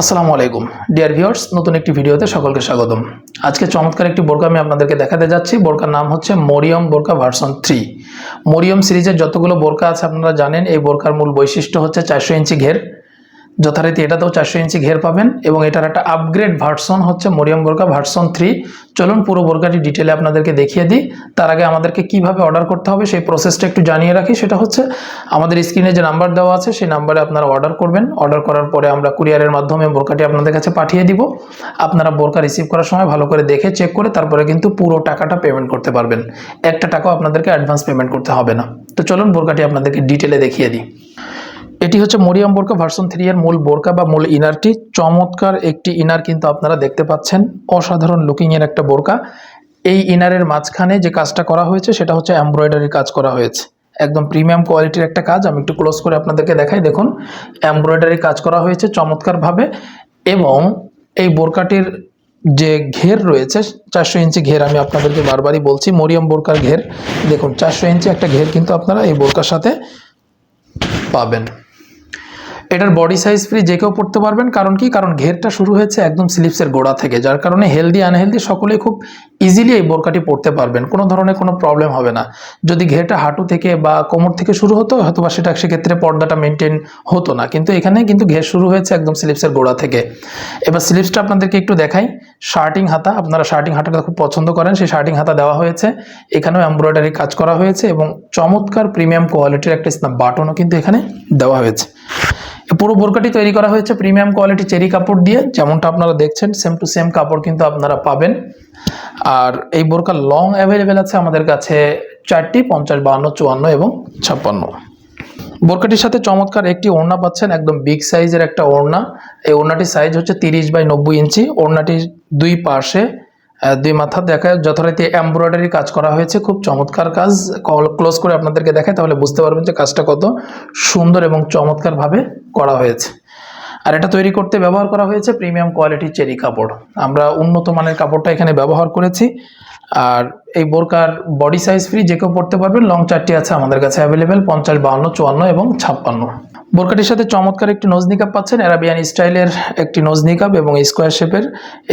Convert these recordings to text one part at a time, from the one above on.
আসসালামু আলাইকুম। Dear viewers নতুন একটি ভিডিওতে সকলকে স্বাগতম। আজকে চমৎকার একটি বোরকা আমি আপনাদেরকে দেখাতে যাচ্ছি। বোরকার নাম হচ্ছে মরিয়ম বোরকা ভার্সন থ্রি মরিয়ম সিরিজের যতগুলো বোরকা আছে আপনারা জানেন, এই বোরকার মূল বৈশিষ্ট্য হচ্ছে চারশো ইঞ্চি ঘের। যথারীতি এটাতেও চারশো ইঞ্চি ঘের পাবেন এবং এটার একটা আপগ্রেড ভার্সন হচ্ছে মরিয়ম বোরকা ভার্সন থ্রি চলুন পুরো বোরকাটি ডিটেলে আপনাদেরকে দেখিয়ে দিই। তার আগে আমাদেরকে কীভাবে অর্ডার করতে হবে সেই প্রসেসটা একটু জানিয়ে রাখি। সেটা হচ্ছে আমাদের স্ক্রিনে যে নাম্বার দেওয়া আছে, সেই নাম্বারে আপনারা অর্ডার করবেন। অর্ডার করার পরে আমরা কুরিয়ারের মাধ্যমে বোরকাটি আপনাদের কাছে পাঠিয়ে দিব। আপনারা বোরকা রিসিভ করার সময় ভালো করে দেখে চেক করে তারপরে কিন্তু পুরো টাকাটা পেমেন্ট করতে পারবেন। একটা টাকাও আপনাদেরকে অ্যাডভান্স পেমেন্ট করতে হবে না। তো চলুন বোরকাটি আপনাদেরকে ডিটেলে দেখিয়ে দিই। এটি হচ্ছে মরিয়াম বোরকা ভার্সন থ্রি এর মূল বোরকা বা মূল ইনারটি। চমৎকার একটি ইনার কিন্তু আপনারা দেখতে পাচ্ছেন। অসাধারণ লুকিং এর একটা বোরকা। এই ইনারের মাঝখানে যে কাজটা করা হয়েছে, সেটা হচ্ছে এমব্রয়ডারি কাজ করা হয়েছে। একদম প্রিমিয়াম কোয়ালিটির একটা কাজ। আমি একটু ক্লোজ করে আপনাদেরকে দেখাই। দেখুন এমব্রয়ডারি কাজ করা হয়েছে চমৎকারভাবে এবং এই বোরকাটির যে ঘের রয়েছে, চারশো ইঞ্চি ঘের আমি আপনাদেরকে বারবারই বলছি, মরিয়াম বোরকার ঘের। দেখুন, চারশো ইঞ্চি একটা ঘের কিন্তু আপনারা এই বোরকার সাথে পাবেন। এটার বডি সাইজ ফ্রি যে কেউ পড়তে পারবেন। কারণ কি? কারণ ঘেরটা শুরু হয়েছে একদম স্লিপসের গোড়া থেকে, যার কারণে হেলদি আনহেলদি সকলেই খুব ইজিলি এই বোরকাটি পড়তে পারবেন। কোনো ধরনের কোনো প্রবলেম হবে না। যদি ঘেরটা হাঁটু থেকে বা কোমর থেকে শুরু হতো হয়তো বা সেটা সেক্ষেত্রে পর্দাটা মেনটেন হতো না। কিন্তু এখানে কিন্তু ঘের শুরু হয়েছে একদম স্লিপসের গোড়া থেকে। এবার স্লিপসটা আপনাদেরকে একটু দেখাই। শার্টিং হাতা, আপনারা শার্টিং হাতাটা খুব পছন্দ করেন, সেই শার্টিং হাতা দেওয়া হয়েছে। এখানেও এমব্রয়ডারি কাজ করা হয়েছে এবং চমৎকার প্রিমিয়াম কোয়ালিটির একটা স্ন্যাপ বাটনও কিন্তু এখানে দেওয়া হয়েছে। পুরো বোরকাটি তৈরি করা হয়েছে প্রিমিয়াম কোয়ালিটি চেরি কাপড় দিয়ে, যেমনটা আপনারা দেখছেন সেম টু সেম কাপড় কিন্তু আপনারা পাবেন। আর এই বোরকা লং অ্যাভেলেবেল আছে আমাদের কাছে চারটি, পঞ্চাশ, বাহান্ন, চুয়ান্ন এবং ছাপ্পান্ন। বোরকাটির সাথে চমৎকার একটি ওড়না পাচ্ছেন, একদম বিগ সাইজের একটা ওড়না। এই ওড়নাটির সাইজ হচ্ছে তিরিশ বাই নব্বই ইঞ্চি। ওড়নাটির দুই পাশে দুই মাথা দেখায়, যথারীতি এমব্রয়ডারি কাজ করা হয়েছে। খুব চমৎকার কাজ। ক্লোজ করে আপনাদেরকে দেখায় তাহলে বুঝতে পারবেন যে কাজটা কত সুন্দর এবং চমৎকারভাবে করা হয়েছে। আর এটা তৈরি করতে ব্যবহার করা হয়েছে প্রিমিয়াম কোয়ালিটির চেরি কাপড়। আমরা উন্নত মানের কাপড়টা এখানে ব্যবহার করেছি। আর এই বোরকার বডি সাইজ ফ্রি যে কেউ পড়তে পারবেন লং চারটি আছে আমাদের কাছে অ্যাভেলেবেল পঞ্চাশ, বাহান্ন, চুয়ান্ন এবং ছাপ্পান্ন। বোরকাটির সাথে চমৎকার একটি নোজ নিকাপ পাচ্ছেন অ্যারাবিয়ান স্টাইলের একটি নোজ নিকাপ এবং স্কোয়ার শেপের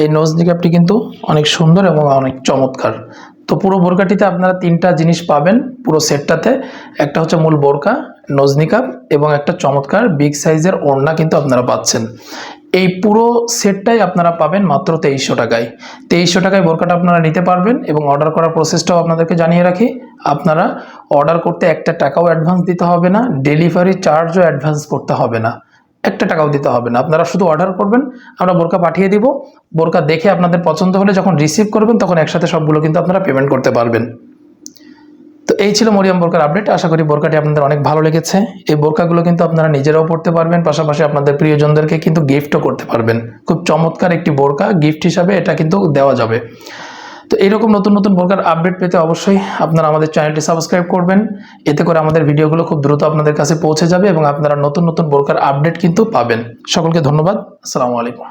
এই নোজ নিকাপটি কিন্তু অনেক সুন্দর এবং অনেক চমৎকার। তো পুরো বোরকাটিতে আপনারা তিনটা জিনিস পাবেন পুরো সেটটাতে একটা হচ্ছে মূল বোরকা নোজ নিকাপ এবং একটা চমৎকার বিগ সাইজের ওড়না কিন্তু আপনারা পাচ্ছেন। এই পুরো সেটটাই আপনারা পাবেন মাত্র তেইশশো টাকায়। তেইশশো টাকায় বোরকাটা আপনারা নিতে পারবেন এবং অর্ডার করার প্রসেসটাও আপনাদেরকে জানিয়ে রাখি। আপনারা অর্ডার করতে একটা টাকাও অ্যাডভান্স দিতে হবে না ডেলিভারি চার্জও অ্যাডভান্স করতে হবে না। একটা টাকাও দিতে হবে না। আপনারা শুধু অর্ডার করবেন, আমরা বোরকা পাঠিয়ে দিব। বোরকা দেখে আপনাদের পছন্দ হলে যখন রিসিভ করবেন, তখন একসাথে সবগুলো কিন্তু আপনারা পেমেন্ট করতে পারবেন। এই ছিল মরিয়াম বোরকার আপডেট আশা করি বোরকাটি আপনাদের অনেক ভালো লেগেছে। এই বোরকাগুলো কিন্তু আপনারা নিজেরাও পড়তে পারবেন, পাশাপাশি আপনাদের প্রিয়জনদেরকে কিন্তু গিফটও করতে পারবেন। খুব চমৎকার একটি বোরকা গিফট হিসাবে এটা কিন্তু দেওয়া যাবে। তো এইরকম নতুন নতুন বোরকার আপডেট পেতে অবশ্যই আপনারা আমাদের চ্যানেলটি সাবস্ক্রাইব করবেন। এতে করে আমাদের ভিডিওগুলো খুব দ্রুত আপনাদের কাছে পৌঁছে যাবে এবং আপনারা নতুন নতুন বোরকার আপডেট কিন্তু পাবেন। সকলকে ধন্যবাদ। আসসালামু আলাইকুম।